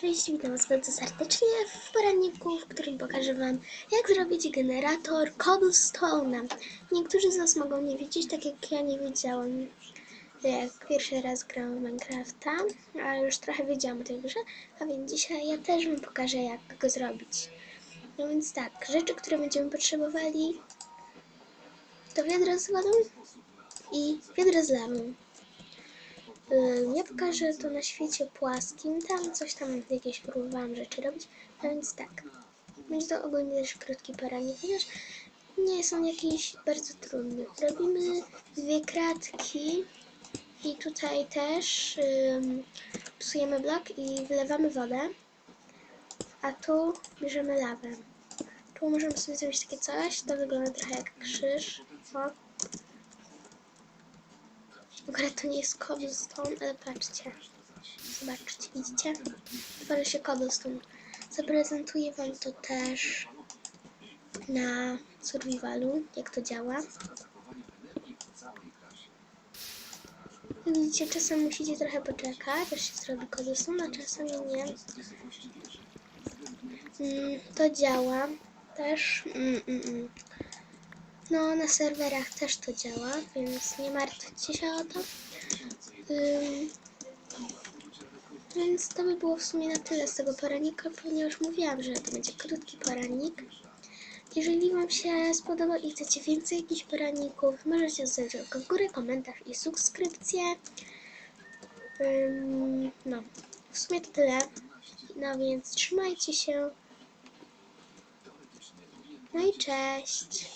Cześć, witam Was bardzo serdecznie w poradniku, w którym pokażę Wam, jak zrobić generator cobblestone'a. Niektórzy z Was mogą nie wiedzieć, tak jak ja nie wiedziałam, jak pierwszy raz grałam w Minecrafta, ale już trochę wiedziałam o tej grze, a więc dzisiaj ja też Wam pokażę, jak go zrobić. No więc tak, rzeczy, które będziemy potrzebowali, to wiadro z wodą i wiadro z lawą. Ym, Ja pokażę to na świecie płaskim. Tam coś tam jakieś próbowałam rzeczy robić. A więc tak. Będzie to ogólnie też krótki poranek, chociaż nie są jakieś bardzo trudne. Robimy dwie kratki i tutaj też ym, psujemy blok i wylewamy wodę. A tu bierzemy lawę. Tu możemy sobie zrobić takie coś. To wygląda trochę jak krzyż. O, Akurat to nie jest cobblestone, ale patrzcie. Zobaczcie, widzicie? Tworzy się cobblestone. Zaprezentuję Wam to też na survivalu, jak to działa. Widzicie, czasem musicie trochę poczekać, aż się zrobi cobblestone, a czasem nie. Mm, to działa też. Mm, mm, mm. No, na serwerach też to działa, więc nie martwcie się o to. Ym, więc to by było w sumie na tyle z tego poradnika, ponieważ mówiłam, że to będzie krótki poradnik. Jeżeli Wam się spodobał i chcecie więcej jakichś poradników, możecie zostawić łapkę w górę, komentarz i subskrypcję. Ym, no, w sumie to tyle. No więc trzymajcie się. No i cześć.